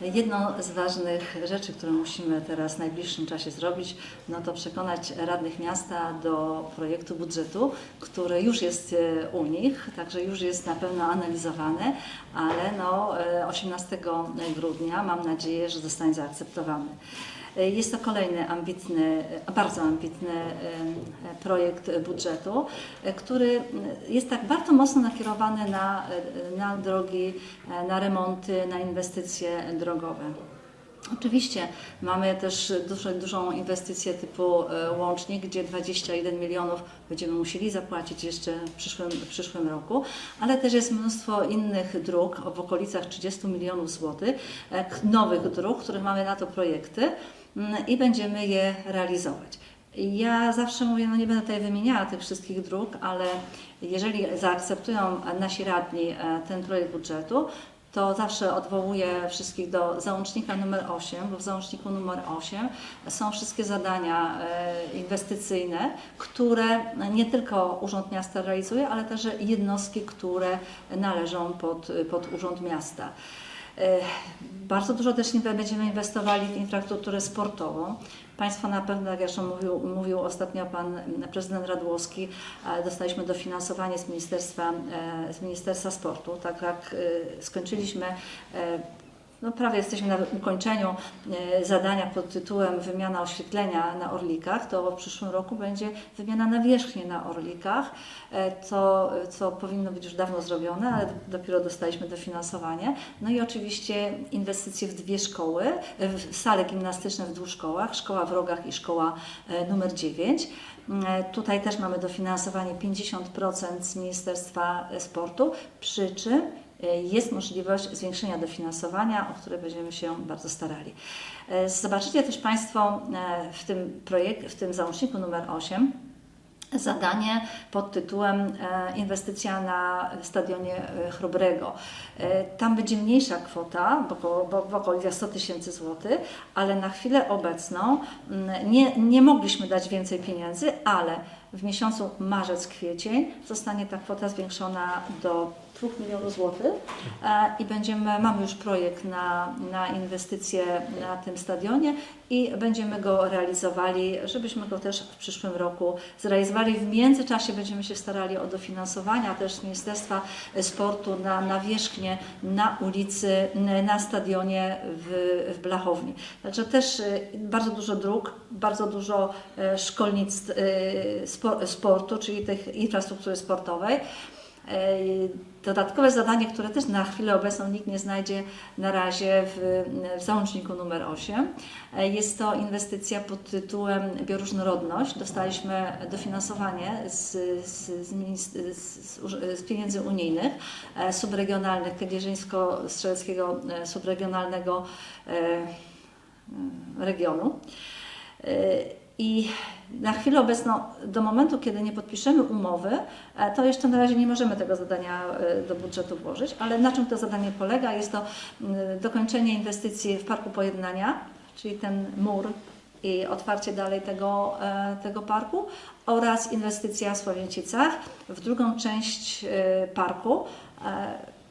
Jedną z ważnych rzeczy, którą musimy teraz w najbliższym czasie zrobić, no to przekonać radnych miasta do projektu budżetu, który już jest e, u nich, także już jest na pewno analizowany, ale no, e, 18 grudnia mam nadzieję, że zostanie zaakceptowany. E, Jest to kolejny ambitny, e, bardzo ambitny e, projekt budżetu, który jest tak bardzo mocno nakierowany na, na drogi, na remonty, na inwestycje drogowe. Oczywiście mamy też dużą inwestycję typu łącznik, gdzie 21 milionów będziemy musieli zapłacić jeszcze w przyszłym, w przyszłym roku, ale też jest mnóstwo innych dróg w okolicach 30 milionów złotych, nowych dróg, których mamy na to projekty i będziemy je realizować. Ja zawsze mówię, no nie będę tutaj wymieniała tych wszystkich dróg, ale jeżeli zaakceptują nasi radni e, ten projekt budżetu, to zawsze odwołuję wszystkich do załącznika numer 8, bo w załączniku numer 8 są wszystkie zadania e, inwestycyjne, które nie tylko Urząd Miasta realizuje, ale też jednostki, które należą pod, pod Urząd Miasta. E, Bardzo dużo też będziemy inwestowali w infrastrukturę sportową. Państwo na pewno, jak zresztą mówił, mówił ostatnio Pan Prezydent Radłowski, e, dostaliśmy dofinansowanie z Ministerstwa, e, z Ministerstwa Sportu. Tak jak skończyliśmy no prawie jesteśmy na ukończeniu e, zadania pod tytułem wymiana oświetlenia na Orlikach, to w przyszłym roku będzie wymiana nawierzchni na Orlikach, e, co, powinno być już dawno zrobione, ale dopiero dostaliśmy dofinansowanie. No i oczywiście inwestycje w dwie szkoły, e, w sale gimnastyczne w dwóch szkołach, szkoła w Rogach i szkoła numer 9. E, Tutaj też mamy dofinansowanie 50% z Ministerstwa Sportu, przy czym jest możliwość zwiększenia dofinansowania, o które będziemy się bardzo starali. E, Zobaczycie też Państwo e, w tym projekcie, w tym załączniku numer 8 zadanie pod tytułem e, inwestycja na stadionie e, Chrobrego. E, Tam będzie mniejsza kwota, w okolicach 100 tysięcy złotych, ale na chwilę obecną nie, nie mogliśmy dać więcej pieniędzy, ale w miesiącu marzec-kwiecień zostanie ta kwota zwiększona do 2 milionów złotych e, i będziemy, mamy już projekt na, na inwestycje na tym stadionie i będziemy go realizowali, żebyśmy go też w przyszłym roku zrealizowali. W międzyczasie będziemy się starali o dofinansowania też Ministerstwa Sportu na nawierzchnię na ulicy, na stadionie w, w Blachowni. Także też e, bardzo dużo dróg, bardzo dużo e, szkolnictw spo- sportu, czyli tych infrastruktury sportowej. Dodatkowe zadanie, które też na chwilę obecną nikt nie znajdzie na razie w, w załączniku numer 8, e, jest to inwestycja pod tytułem Bioróżnorodność. Dostaliśmy dofinansowanie z, z, z, z, pieniędzy unijnych, e, subregionalnych, Kędzierzyńsko-Strzeleckiego e, subregionalnego e, regionu. I na chwilę obecną, do momentu, kiedy nie podpiszemy umowy, e, to jeszcze na razie nie możemy tego zadania e, do budżetu włożyć, ale na czym to zadanie polega? Jest to mm, dokończenie inwestycji w Parku Pojednania, czyli ten mur i otwarcie dalej tego, e, tego parku oraz inwestycja w Sławięcicach w drugą część parku.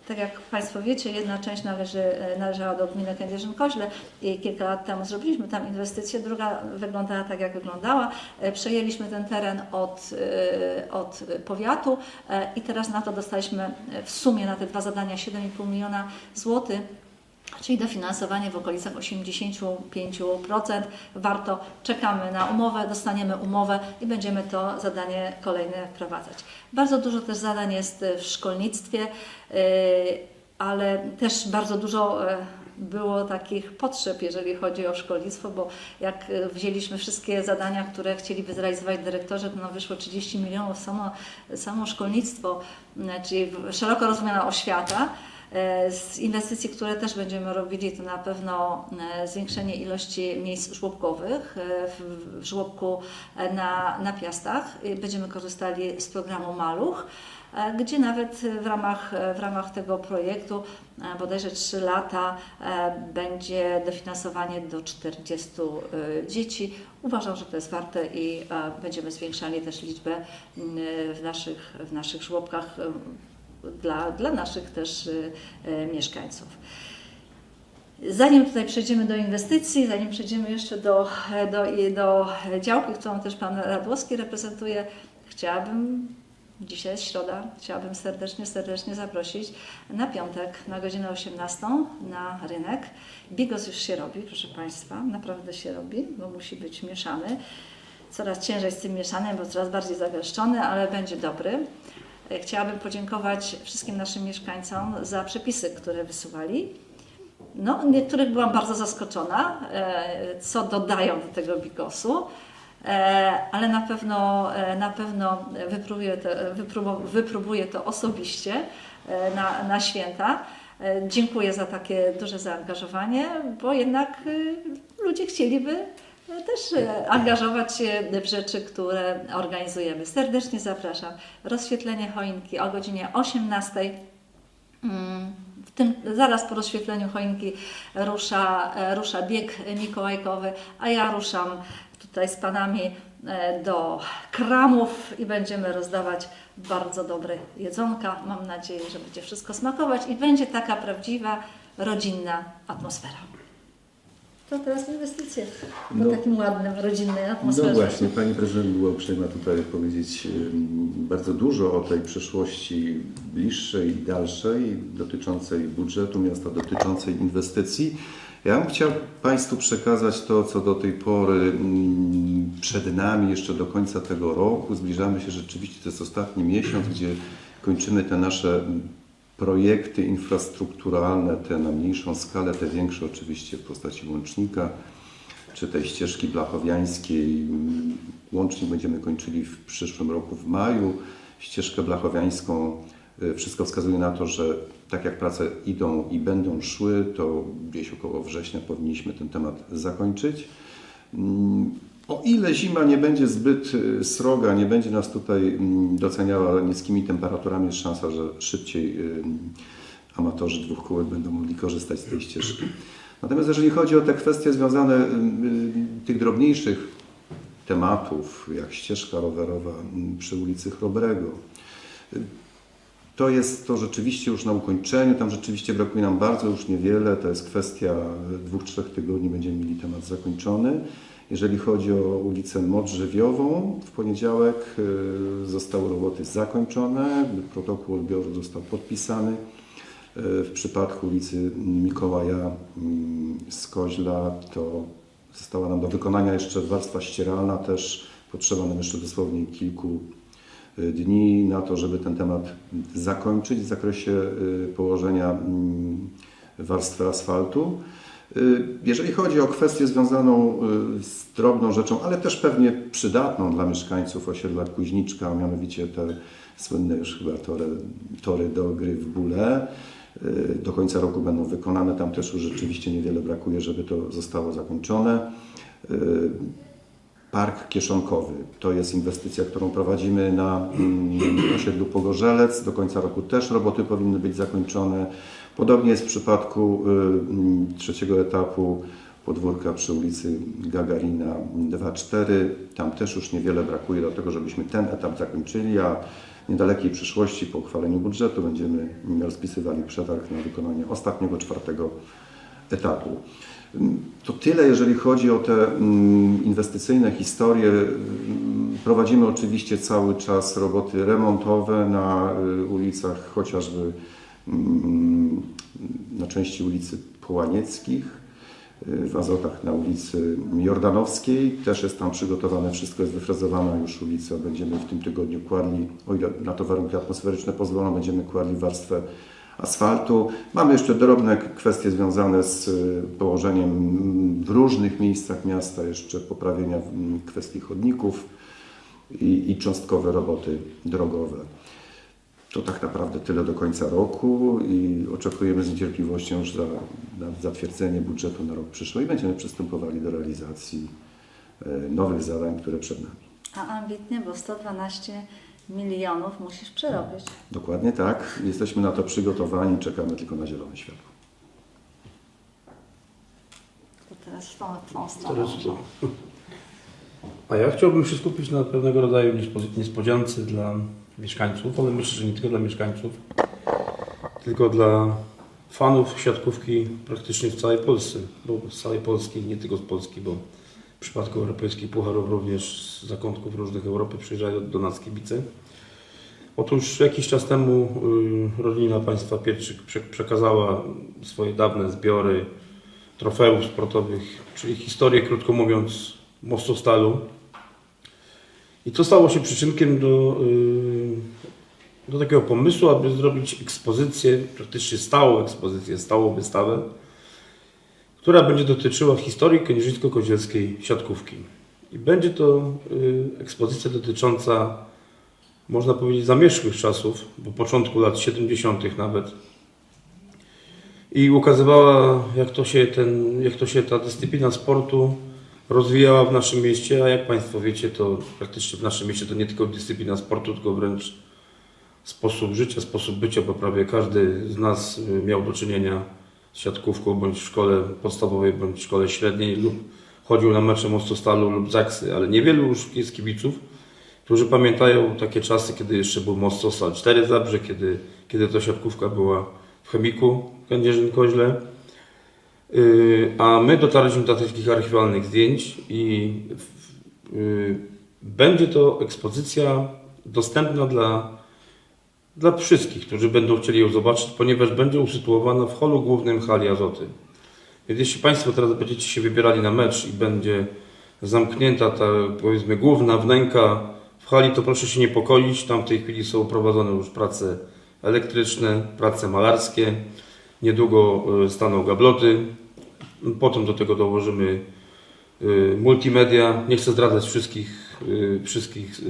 Tak jak Państwo wiecie, jedna część należy, e, należała do gminy Kędzierzyn-Koźle i kilka lat temu zrobiliśmy tam inwestycję, druga wyglądała tak, jak wyglądała. E, Przejęliśmy ten teren od, e, od powiatu i teraz na to dostaliśmy w sumie na te dwa zadania 7,5 miliona złotych. Czyli dofinansowanie w okolicach 85%. Warto, czekamy na umowę, dostaniemy umowę i będziemy to zadanie kolejne wprowadzać. Bardzo dużo też zadań jest w szkolnictwie, yy, ale też bardzo dużo e, było takich potrzeb, jeżeli chodzi o szkolnictwo, bo jak e, wzięliśmy wszystkie zadania, które chcieliby zrealizować dyrektorzy, to no wyszło 30 milionów samo, samo szkolnictwo, czyli szeroko rozumiana oświata. E, Z inwestycji, które też będziemy robili, to na pewno e, zwiększenie ilości miejsc żłobkowych e, w, żłobku na, na Piastach. Będziemy korzystali z programu Maluch, gdzie nawet w ramach, w ramach tego projektu bodajże 3 lata będzie dofinansowanie do 40 e, dzieci. Uważam, że to jest warte i będziemy zwiększali też liczbę w naszych, w naszych żłobkach dla, dla naszych też y, y, mieszkańców. Zanim tutaj przejdziemy do inwestycji, zanim przejdziemy jeszcze do, do, do działki, którą też Pan Radłowski reprezentuje, chciałabym, dzisiaj jest środa, chciałabym serdecznie, serdecznie zaprosić na piątek na godzinę 18 na rynek. Bigos już się robi, proszę Państwa, naprawdę się robi, bo musi być mieszany. Coraz ciężej z tym mieszanym, bo coraz bardziej zagęszczony, ale będzie dobry. Chciałabym podziękować wszystkim naszym mieszkańcom za przepisy, które wysuwali. No, niektórych byłam bardzo zaskoczona, e, co dodają do tego bigosu, e, ale na pewno, e, na pewno wypróbuję to, wypróbu- wypróbuję to osobiście e, na, na święta. E, Dziękuję za takie duże zaangażowanie, bo jednak e, ludzie chcieliby e, też e, angażować się w rzeczy, które organizujemy. Serdecznie zapraszam. Rozświetlenie choinki o godzinie 18. Mm, W tym, zaraz po rozświetleniu choinki rusza, e, rusza bieg mikołajkowy, a ja ruszam tutaj z panami e, do kramów i będziemy rozdawać bardzo dobre jedzonka. Mam nadzieję, że będzie wszystko smakować i będzie taka prawdziwa, rodzinna atmosfera. To teraz inwestycje po No. takim ładnym, rodzinnej atmosferze. No właśnie, Pani Prezydent była uprzejma tutaj powiedzieć bardzo dużo o tej przyszłości bliższej i dalszej dotyczącej budżetu miasta, dotyczącej inwestycji. Ja bym chciał Państwu przekazać to, co do tej pory mm, przed nami, jeszcze do końca tego roku. Zbliżamy się rzeczywiście, to jest ostatni miesiąc, gdzie kończymy te nasze mm, projekty infrastrukturalne, te na mniejszą skalę, te większe oczywiście w postaci łącznika czy tej ścieżki blachowiańskiej. Łącznik będziemy kończyli w przyszłym roku w maju. Ścieżkę blachowiańską, wszystko wskazuje na to, że tak jak prace idą i będą szły, to gdzieś około września powinniśmy ten temat zakończyć. O ile zima nie będzie zbyt y, sroga, nie będzie nas tutaj mm, doceniała niskimi temperaturami, jest szansa, że szybciej y, amatorzy dwóch kółek będą mogli korzystać z tej ścieżki. Natomiast jeżeli chodzi o te kwestie związane y, tych drobniejszych tematów, jak ścieżka rowerowa przy ulicy Chrobrego, to jest to rzeczywiście już na ukończeniu, tam rzeczywiście brakuje nam bardzo już niewiele, to jest kwestia dwóch, trzech tygodni, będziemy mieli temat zakończony. Jeżeli chodzi o ulicę Modrzewiową, w poniedziałek y, zostały roboty zakończone, protokół odbioru został podpisany. Y, W przypadku ulicy Mikołaja mm, z Koźla to została nam do wykonania jeszcze warstwa ścieralna, też potrzeba nam jeszcze dosłownie kilku y, dni na to, żeby ten temat zakończyć w zakresie położenia mm, warstwy asfaltu. Y, Jeżeli chodzi o kwestię związaną y, z drobną rzeczą, ale też pewnie przydatną dla mieszkańców osiedla Kuźniczka, a mianowicie te słynne już chyba tory, tory do gry w bóle, y, do końca roku będą wykonane. Tam też już rzeczywiście niewiele brakuje, żeby to zostało zakończone. Park Kieszonkowy to jest inwestycja, którą prowadzimy na mm, osiedlu Pogorzelec. Do końca roku też roboty powinny być zakończone. Podobnie jest w przypadku y, trzeciego etapu podwórka przy ulicy Gagarina 2-4. Tam też już niewiele brakuje do tego, żebyśmy ten etap zakończyli, a w niedalekiej przyszłości po uchwaleniu budżetu będziemy rozpisywali przetarg na wykonanie ostatniego, czwartego etapu. To tyle, jeżeli chodzi o te mm, inwestycyjne historie. Prowadzimy oczywiście cały czas roboty remontowe na y, ulicach, chociażby na części ulicy Połanieckich, y, w Azotach na ulicy Jordanowskiej. Też jest tam przygotowane, wszystko jest wyfrezowana już ulica. Będziemy w tym tygodniu kładli, o ile na to warunki atmosferyczne pozwolą, będziemy kładli warstwę asfaltu. Mamy jeszcze drobne kwestie związane z y, położeniem mm, w różnych miejscach miasta jeszcze poprawienia mm, kwestii chodników i, i cząstkowe roboty drogowe. To tak naprawdę tyle do końca roku i oczekujemy z niecierpliwością już za, na zatwierdzenie budżetu na rok przyszły i będziemy przystępowali do realizacji e, nowych zadań, które przed nami. A ambitnie, bo 112 milionów musisz przerobić. Dokładnie tak. Jesteśmy na to przygotowani, czekamy tylko na zielone światło. To teraz w tą, w tą stronę. Teraz co? A ja chciałbym się skupić na pewnego rodzaju niespo- niespodziance dla mieszkańców, ale myślę, że nie tylko dla mieszkańców, tylko dla fanów siatkówki praktycznie w całej Polsce, bo z całej Polski, nie tylko z Polski, bo w przypadku europejskich pucharów również z zakątków różnych Europy przyjeżdżają do nas kibice. Otóż jakiś czas temu y, rodzina państwa Pietrzyk prze- przekazała swoje dawne zbiory trofeów sportowych, czyli historię, krótko mówiąc, Mostostalu. I to stało się przyczynkiem do, y, do takiego pomysłu, aby zrobić ekspozycję, praktycznie stałą ekspozycję, stałą wystawę, która będzie dotyczyła historii kędzierzyńsko-kozielskiej siatkówki. I będzie to y, ekspozycja dotycząca, można powiedzieć, zamierzchłych czasów, bo początku lat 70. nawet. I ukazywała, jak to, się ten, jak to się ta dyscyplina sportu rozwijała w naszym mieście, a jak Państwo wiecie, to praktycznie w naszym mieście to nie tylko dyscyplina sportu, tylko wręcz sposób życia, sposób bycia, bo prawie każdy z nas y, miał do czynienia z siatkówką, bądź w szkole podstawowej, bądź w szkole średniej, lub chodził na mecze Mostostalu lub Zaksy, ale niewielu już jest kibiców, którzy pamiętają takie czasy, kiedy jeszcze był Mostostal 4 Zabrze, kiedy, kiedy to siatkówka była w Chemiku Kędzierzyn-Koźle. Yy, A my dotarliśmy do takich archiwalnych zdjęć i yy, będzie to ekspozycja dostępna dla, dla wszystkich, którzy będą chcieli ją zobaczyć, ponieważ będzie usytuowana w holu głównym hali Azoty. Więc jeśli Państwo teraz będziecie się wybierali na mecz i będzie zamknięta ta powiedzmy główna wnęka w hali, to proszę się niepokoić. Tam w tej chwili są prowadzone już prace elektryczne, prace malarskie. Niedługo y, staną gabloty. Potem do tego dołożymy y, multimedia. Nie chcę zdradzać wszystkich, y, wszystkich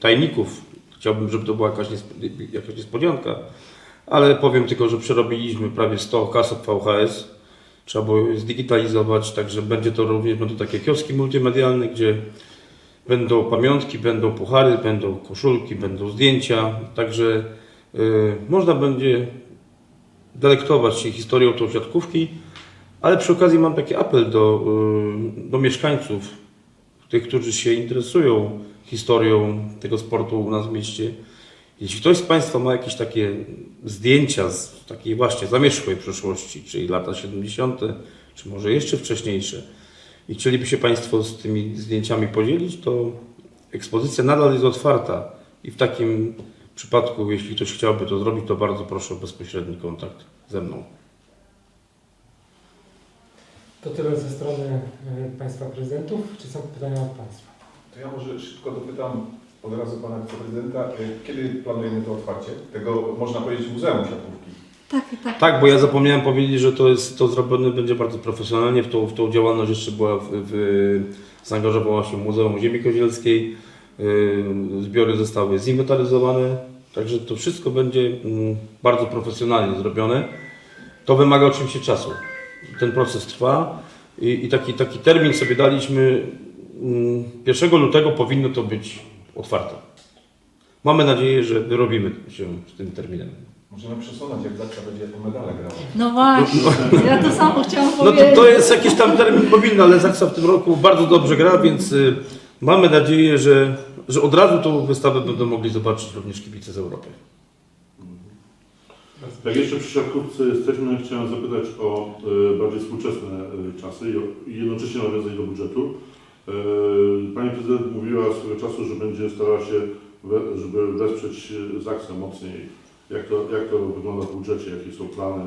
tajników. Chciałbym, żeby to była jakaś, jakaś niespodzianka. Ale powiem tylko, że przerobiliśmy prawie 100 kaset VHS. Trzeba było je zdigitalizować, także będzie to również będą takie kioski multimedialne, gdzie będą pamiątki, będą puchary, będą koszulki, będą zdjęcia. Także y, można będzie delektować się historią tą siatkówki, ale przy okazji mam taki apel do, y, do mieszkańców, tych, którzy się interesują historią tego sportu u nas w mieście. Jeśli ktoś z Państwa ma jakieś takie zdjęcia z takiej właśnie zamierzchłej przeszłości, czyli lata 70., czy może jeszcze wcześniejsze, i chcieliby się Państwo z tymi zdjęciami podzielić, to ekspozycja nadal jest otwarta i w takim przypadku, jeśli ktoś chciałby to zrobić, to bardzo proszę o bezpośredni kontakt ze mną. To tyle ze strony e, Państwa prezydentów. Czy są pytania od Państwa? To ja może szybko dopytam od razu Pana Wiceprezydenta, y, kiedy planujemy to otwarcie tego, można powiedzieć, Muzeum Siatkówki? Tak, tak. Tak, bo ja zapomniałem powiedzieć, że to jest to zrobione będzie bardzo profesjonalnie. W tą, w tą działalność jeszcze była w, w, zaangażowała się Muzeum Ziemi Kozielskiej. Yy, Zbiory zostały zinwentaryzowane, także to wszystko będzie mm, bardzo profesjonalnie zrobione. To wymaga oczywiście czasu. Ten proces trwa i, i taki, taki termin sobie daliśmy. Mm, 1 lutego powinno to być otwarte. Mamy nadzieję, że wyrobimy się z tym terminem. Możemy przesunąć, jak Zaksa będzie o medale grała. No właśnie, ja to samo chciałam No powiedzieć. to, to jest jakiś tam termin mobilny, ale Zaksa w tym roku bardzo dobrze gra, więc y, mamy nadzieję, że, że od razu tą wystawę będą mogli zobaczyć również kibice z Europy. Jak jeszcze przy siatkówce jesteśmy, chciałem zapytać o e, bardziej współczesne e, czasy i, o, i jednocześnie nawiązać do budżetu. E, Pani prezydent mówiła swego czasu, że będzie starała się, we, żeby wesprzeć Zaksę mocniej. Jak to, jak to wygląda w budżecie, jakie są plany,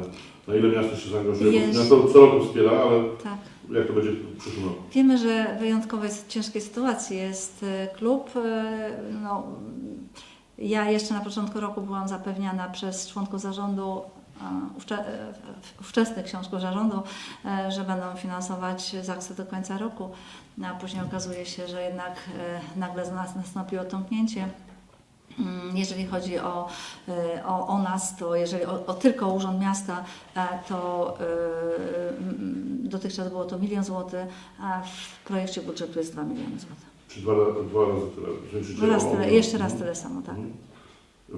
na ile miasto się zaangażuje? Jest. Miasto co roku wspiera, ale Tak. jak to będzie w przyszłym roku? Wiemy, że wyjątkowo jest w ciężkiej sytuacji jest e, klub. e, No, ja jeszcze na początku roku byłam zapewniana przez członków zarządu, e, e, ówczesnych książków zarządu, e, że będą finansować Zaksę do końca roku. No, A później okazuje się, że jednak nagle z nas nastąpiło tąpnięcie. Mm, Jeżeli chodzi o, o, o nas, to jeżeli o, o tylko Urząd Miasta, to dotychczas było to milion złotych, a w projekcie budżetu jest 2 miliony złotych. Czy dwa, dwa razy tyle? Tyle, jeszcze raz tyle samo, tak.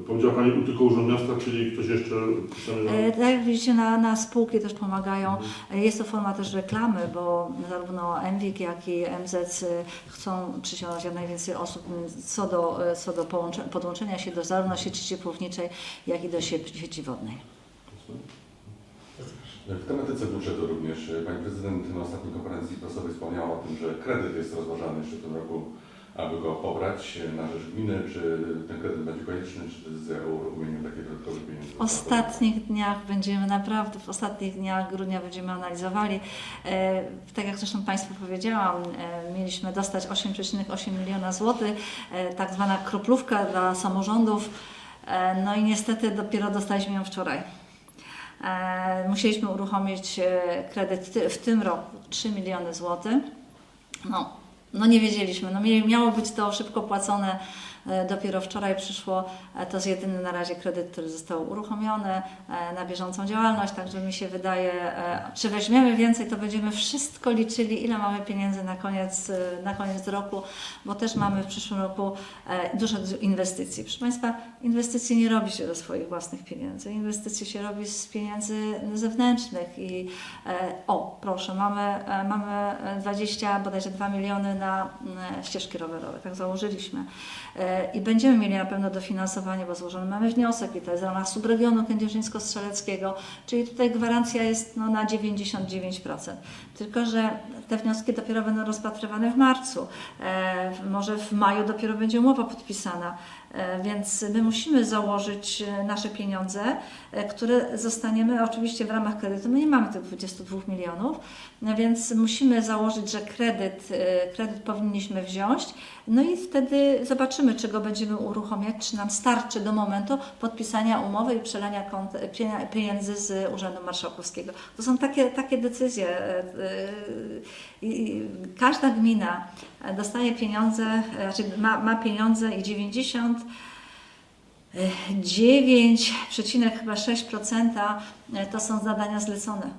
Powiedziała Pani tylko Urząd Miasta, czyli ktoś jeszcze E, Tak jak widzicie, na, na spółki też pomagają. Mhm. E, Jest to forma też reklamy, bo zarówno MWIG, jak i MZ y, chcą przyciągnąć jak najwięcej osób m, co do, e, co do połącze, podłączenia się do zarówno sieci ciepłowniczej, jak i do sieci, sieci wodnej. W tematyce budżetu również e, Pani Prezydent na ostatniej konferencji prasowej wspomniała o tym, że kredyt jest rozważany jeszcze w tym roku, aby go pobrać e, na rzecz gminy. Czy ten kredyt będzie konieczny, czy z uruchomieniem takich dodatkowych pieniędzy? W ostatnich dniach będziemy naprawdę, w ostatnich dniach grudnia będziemy analizowali. E, tak jak zresztą Państwu powiedziałam, e, mieliśmy dostać 8,8 miliona złotych, tak zwana kroplówka dla samorządów. No i niestety dopiero dostaliśmy ją wczoraj. Musieliśmy uruchomić kredyt w tym roku 3 miliony złotych. No, no nie wiedzieliśmy. No miało być to szybko płacone. E, Dopiero wczoraj przyszło. e, To jest jedyny na razie kredyt, który został uruchomiony e, na bieżącą działalność. Także mi się wydaje, czy weźmiemy więcej, to będziemy wszystko liczyli, ile mamy pieniędzy na koniec, na koniec roku, bo też mamy w przyszłym roku dużo inwestycji. Proszę Państwa, inwestycji nie robi się ze swoich własnych pieniędzy. Inwestycje się robi z pieniędzy zewnętrznych i o, proszę, mamy, mamy e, 20, bodajże 2 miliony na ścieżki rowerowe, tak założyliśmy. E, I będziemy mieli na pewno dofinansowanie, bo złożony mamy wniosek i to jest w ramach subregionu kędzierzyńsko-strzeleckiego, czyli tutaj gwarancja jest no, na 99%. Tylko, że te wnioski dopiero będą rozpatrywane w marcu. E, może w maju dopiero będzie umowa podpisana. E, Więc my musimy założyć e, nasze pieniądze, e, które zostaniemy oczywiście w ramach kredytu. My nie mamy tych 22 milionów, no więc musimy założyć, że kredyt, kredyt powinniśmy wziąć. No i wtedy zobaczymy, czy go będziemy uruchamiać, czy nam starczy do momentu podpisania umowy i przelania pieniędzy z Urzędu Marszałkowskiego. To są takie, takie decyzje. Każda gmina dostaje pieniądze, znaczy ma, ma pieniądze i 90 9,6% to są zadania zlecone.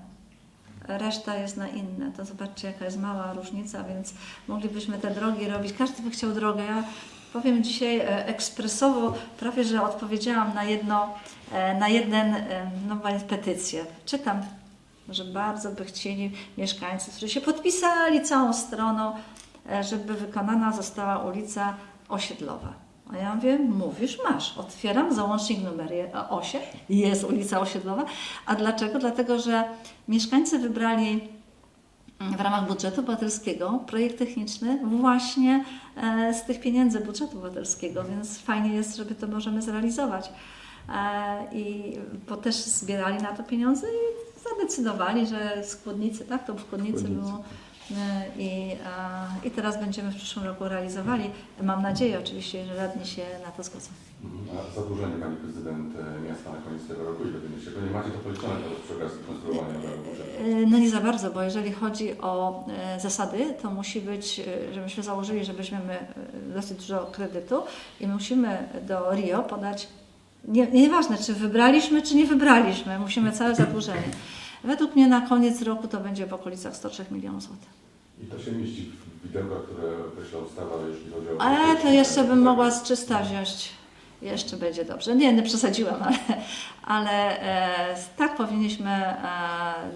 Reszta jest na inne. To zobaczcie, jaka jest mała różnica, więc moglibyśmy te drogi robić. Każdy by chciał drogę. Ja powiem dzisiaj e, ekspresowo, prawie że odpowiedziałam na jedno, e, na jeden, e, no petycję. Czytam, że bardzo by chcieli mieszkańcy, którzy się podpisali całą stroną, e, żeby wykonana została ulica osiedlowa. A ja mówię, mówisz, masz. Otwieram załącznik numer je- 8 i jest ulica osiedlowa. A dlaczego? Dlatego, że mieszkańcy wybrali mm, w ramach budżetu obywatelskiego projekt techniczny właśnie e, z tych pieniędzy budżetu obywatelskiego, więc fajnie jest, żeby to możemy zrealizować. E, I bo też zbierali na to pieniądze i zadecydowali, że składnicy, tak, to w Składnicy. było. I, I teraz będziemy w przyszłym roku realizowali. Mam nadzieję oczywiście, że radni się na to zgodzą. Mhm. A zadłużenie Pani Prezydent e, miasta na koniec tego roku, ile będziecie? Bo nie macie to policzone teraz przy okazji konstruowania. E, No nie za bardzo, bo jeżeli chodzi o e, zasady, to musi być, e, żebyśmy założyli, że weźmiemy dosyć dużo kredytu i musimy do RIO podać, nie, nieważne czy wybraliśmy, czy nie wybraliśmy, musimy całe zadłużenie. Według mnie na koniec roku to będzie w okolicach 103 milionów złotych. I to się mieści w widełkach, które określa ustawa, jeśli chodzi o... Ale to jeszcze bym mogła z 300 wziąć. Jeszcze będzie dobrze. Nie, nie przesadziłam, ale, ale e, tak powinniśmy e,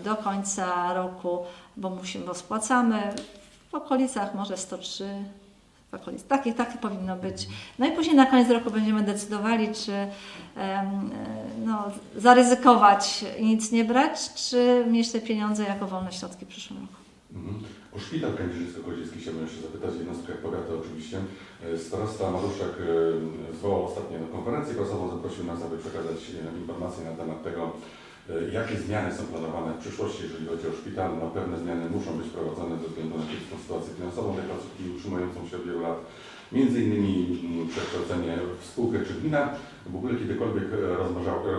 do końca roku, bo musimy, bo spłacamy w okolicach może 103, w okolic, takie, powinno być. No i później na koniec roku będziemy decydowali, czy e, no, zaryzykować i nic nie brać, czy mieć te pieniądze jako wolne środki w przyszłym roku. Mhm. O szpital kędzierzyńsko-koziecki chciałbym jeszcze zapytać, w jednostkach powiatu oczywiście. E, Starosta Maruszek e, zwołał ostatnio konferencję prasową, zaprosił nas, aby przekazać informacje na temat tego, jakie zmiany są planowane w przyszłości, jeżeli chodzi o szpital. No, pewne zmiany muszą być prowadzone ze względu na kiepską sytuację finansową tej placówki utrzymującą się od wielu lat. Między innymi mm, przekształcenie w spółkę czy gmina. W ogóle kiedykolwiek e,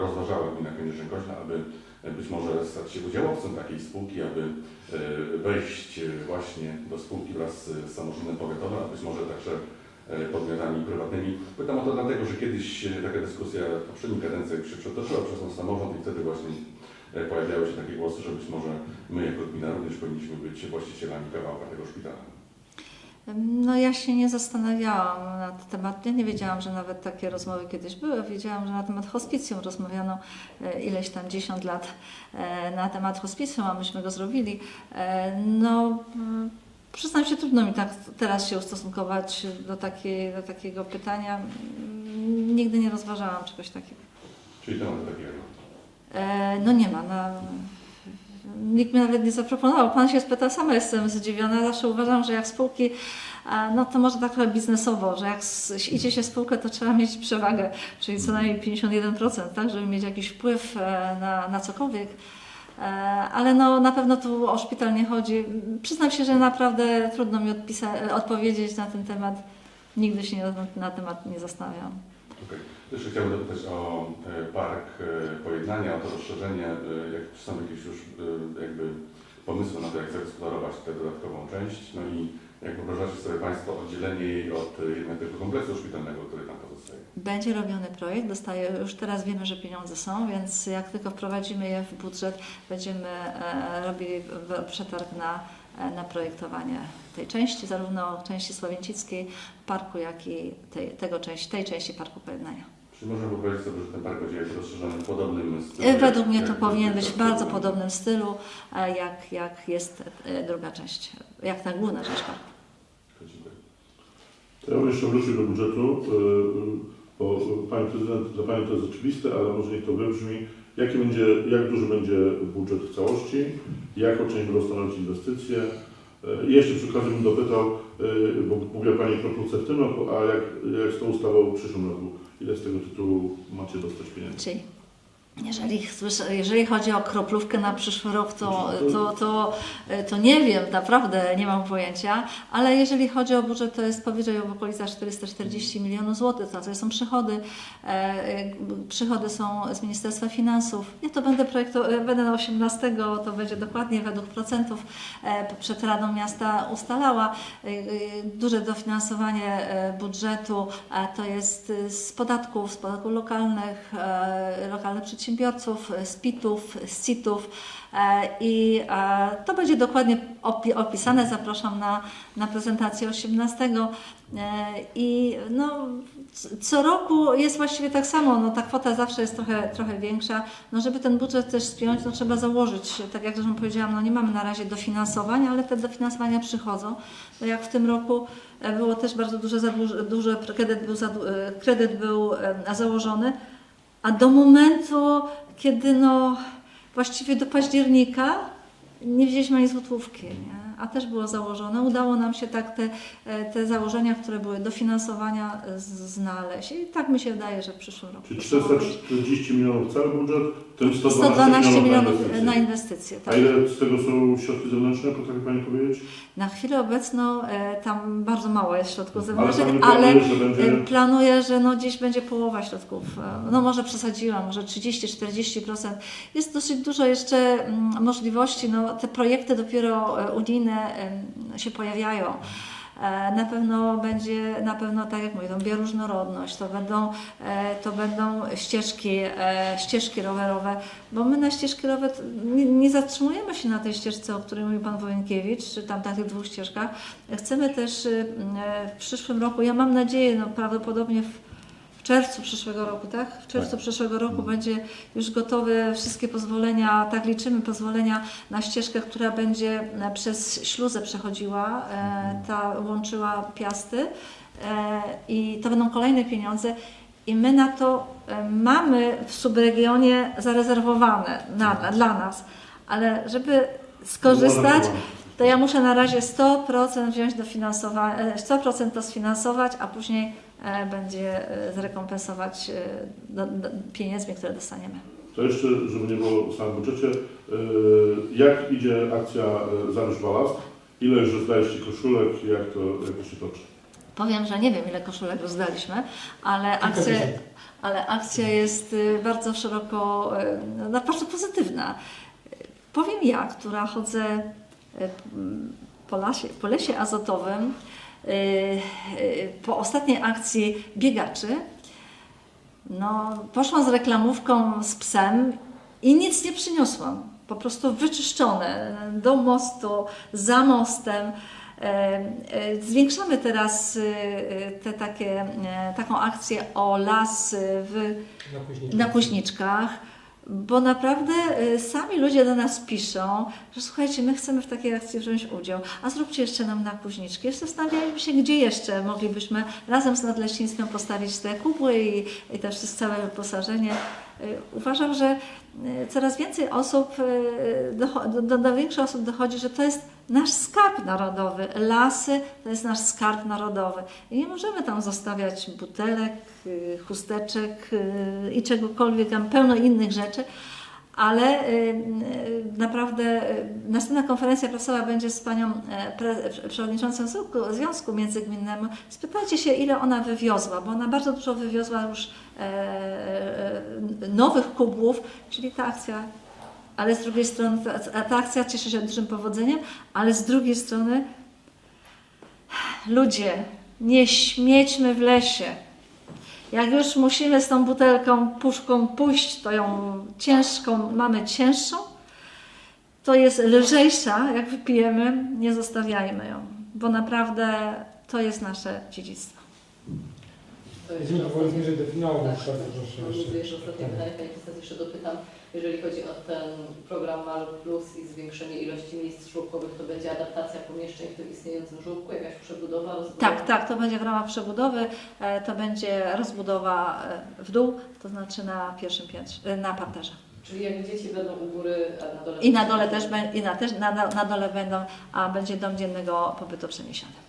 rozważała, gmina Kędzierzyn-Koźna, aby e, być może stać się udziałowcem takiej spółki, aby e, wejść e, właśnie do spółki wraz z samorządem powiatowym, a być może także e, podmiotami prywatnymi. Pytam o to dlatego, że kiedyś e, taka dyskusja w poprzedniej kadencji się przetoczyła przez ten samorząd i wtedy właśnie e, pojawiały się takie głosy, że być może my jako gmina również powinniśmy być właścicielami kawałka tego szpitala. No ja się nie zastanawiałam na ten temat. Ja nie wiedziałam, że nawet takie rozmowy kiedyś były. Wiedziałam, że na temat hospicjum rozmawiano e, ileś tam 10 lat e, na temat hospicjum, a myśmy go zrobili. E, No mm, przyznam się, trudno mi tak teraz się ustosunkować do, takiej, do takiego pytania. Nigdy nie rozważałam czegoś takiego. Czyli temat takiego. E, No nie ma. Na, nikt mi nawet nie zaproponował. Pan się spytał, sama jestem zdziwiona. Zawsze uważam, że jak spółki, no to może tak trochę biznesowo, że jak idzie się spółkę, to trzeba mieć przewagę, czyli co najmniej 51%, tak, żeby mieć jakiś wpływ e, na, na cokolwiek. E, Ale no, na pewno tu o szpital nie chodzi. Przyznam się, że naprawdę trudno mi odpowiedzieć na ten temat. Nigdy się na, na temat nie zastanawiam. Okej. Jeszcze chciałbym dopytać o e, park e, pojednania, o to rozszerzenie. Jak, czy są jakieś już jakby pomysły na to, jak zagospodarować tę dodatkową część? No i jak wyobrażacie sobie Państwo oddzielenie jej od e, jednak tego kompleksu szpitalnego, który tam pozostaje? Będzie robiony projekt, dostaje, już teraz wiemy, że pieniądze są, więc jak tylko wprowadzimy je w budżet, będziemy e, robili w- przetarg na, e, na projektowanie tej części, zarówno części słowięcickiej parku, jak i tej, tego części, tej części parku pojednania. Czy można wyobrazić sobie, że ten park będzie rozszerzony w podobnym stylu? E, Według mnie to powinien być w bardzo podobnym stylu, e, jak, jak jest e, druga część, jak ta główna część parku. Ja jeszcze wrócił do budżetu, yy, bo Pani Prezydent, dla Pani to jest oczywiste, ale może niech to wybrzmi. Jaki będzie, jak duży będzie budżet w całości? Jaką część będą stanowić inwestycje? I jeszcze przy okazji bym dopytał, yy, bo mówiła Pani o kroplówce w tym roku, a jak, jak z tą ustawą w przyszłym roku? Ile z tego tytułu macie dostać pieniędzy? Czyli jeżeli, słyszę, jeżeli chodzi o kroplówkę na przyszły rok, to, to, to, to nie wiem, naprawdę nie mam pojęcia, ale jeżeli chodzi o budżet, to jest powyżej w okolicach 440 milionów złotych, to, są przychody. E, przychody są z Ministerstwa Finansów. Ja to będę projekto, e, będę na 18, to będzie dokładnie według procentów e, przed Radą Miasta ustalała. Duże dofinansowanie budżetu to jest z podatków, z podatków lokalnych, lokalnych przedsiębiorców, e, z PIT-ów, z CIT-ów e, i e, to będzie dokładnie opi- opisane. Zapraszam na, na prezentację 18. E, I no, co roku jest właściwie tak samo, no, ta kwota zawsze jest trochę, trochę większa. No, żeby ten budżet też spiąć, no, trzeba założyć, tak jak zresztą powiedziałam, no, nie mamy na razie dofinansowań, ale te dofinansowania przychodzą. No, jak w tym roku e, było też bardzo duże, duże kredyt był, e, kredyt był e, założony, a do momentu, kiedy no, właściwie do października nie wzięliśmy ani złotówki, nie? A też było założone. Udało nam się tak te, e, te założenia, które były dofinansowania e, znaleźć i tak mi się wydaje, że w przyszłym roku. Czyli to mogło być 440 milionów cały budżet, tym 112, 112 milionów na milionów inwestycje. na inwestycje. A Tak. ile z tego są środki zewnętrzne, potrafi Pani powiedzieć? Na chwilę obecną e, tam bardzo mało jest środków Ale zewnętrznych, ale, planuje, że będzie... e, planuję, że no gdzieś będzie połowa środków. E, No może przesadziłam, może 30-40%. Jest dosyć dużo jeszcze mm, możliwości. No, te projekty dopiero e, unijne em, się pojawiają. E, Na pewno będzie, na pewno tak jak mówię, to bioróżnorodność, to będą, e, to będą ścieżki, e, ścieżki rowerowe, bo my na ścieżki rowerowe nie, nie zatrzymujemy się na tej ścieżce, o której mówił Pan Wojenkiewicz, czy tam na tych dwóch ścieżkach. Chcemy też w przyszłym roku, ja mam nadzieję, no prawdopodobnie w czerwcu przyszłego roku, tak? W czerwcu przyszłego roku będzie już gotowe wszystkie pozwolenia, tak liczymy, pozwolenia na ścieżkę, która będzie e, przez śluzę przechodziła, e, ta łączyła Piasty e, i to będą kolejne pieniądze. I my na to mamy w subregionie zarezerwowane na, dla nas, ale żeby skorzystać, to ja muszę na razie 100% wziąć dofinansowanie, 100% to sfinansować, a później będzie e, zrekompensować e, pieniędzmi, które dostaniemy. To jeszcze, żeby nie było w samym budżecie, jak idzie akcja Zarysz Balast? Ile już rozdaliście koszulek i jak to, jak to się toczy? Powiem, że nie wiem ile koszulek rozdaliśmy, ale akcja, ale akcja jest bardzo szeroko, y, no, bardzo pozytywna. Powiem ja, która chodzę po, lasie, po lesie azotowym, po ostatniej akcji biegaczy, no, poszłam z reklamówką z psem i nic nie przyniosłam. Po prostu wyczyszczone do mostu, za mostem. E, e, Zwiększamy teraz e, te takie, e, taką akcję o las w, Na później. na Kuźniczkach, bo naprawdę y, sami ludzie do nas piszą, że słuchajcie, my chcemy w takiej akcji wziąć udział, a zróbcie jeszcze nam na Kuźniczki. Jeszcze zastanawialiśmy się, gdzie jeszcze moglibyśmy razem z Nadleśnictwem postawić te kubły i, i też całe wyposażenie. y, uważam, że y, coraz więcej osób, do, do, do osób dochodzi, że to jest nasz skarb narodowy. Lasy to jest nasz skarb narodowy. I nie możemy tam zostawiać butelek, y, chusteczek y, i czegokolwiek, tam pełno innych rzeczy. Ale y, naprawdę następna konferencja prasowa będzie z panią e, przewodniczącą Związku- Związku Międzygminnemu. Spytajcie się, ile ona wywiozła, bo ona bardzo dużo wywiozła już e, e, nowych kubłów, czyli ta akcja. Ale z drugiej strony ta, ta akcja cieszy się dużym powodzeniem, ale z drugiej strony ludzie, nie śmiećmy w lesie. Jak już musimy z tą butelką, puszką pójść, to ją ciężką, mamy cięższą, to jest lżejsza, jak wypijemy, nie zostawiajmy ją, bo naprawdę to jest nasze dziedzictwo. Powoli zmierzać do finału, Tak, proszę jeszcze. jeszcze ostatnie pytanie, jeszcze dopytam. Jeżeli chodzi o ten program MAL Plus i zwiększenie ilości miejsc żłobkowych, to będzie adaptacja pomieszczeń w tym istniejącym żłobku, jakaś przebudowa, rozbudowa? Tak, tak, to będzie w ramach przebudowy, e, to będzie rozbudowa e, w dół, to znaczy na pierwszym piętrze, e, na parterze. Czyli jakby dzieci będą u góry, a na dole... I na dole też, i na, też na na dole będą, a będzie dom dziennego pobytu przeniesiony.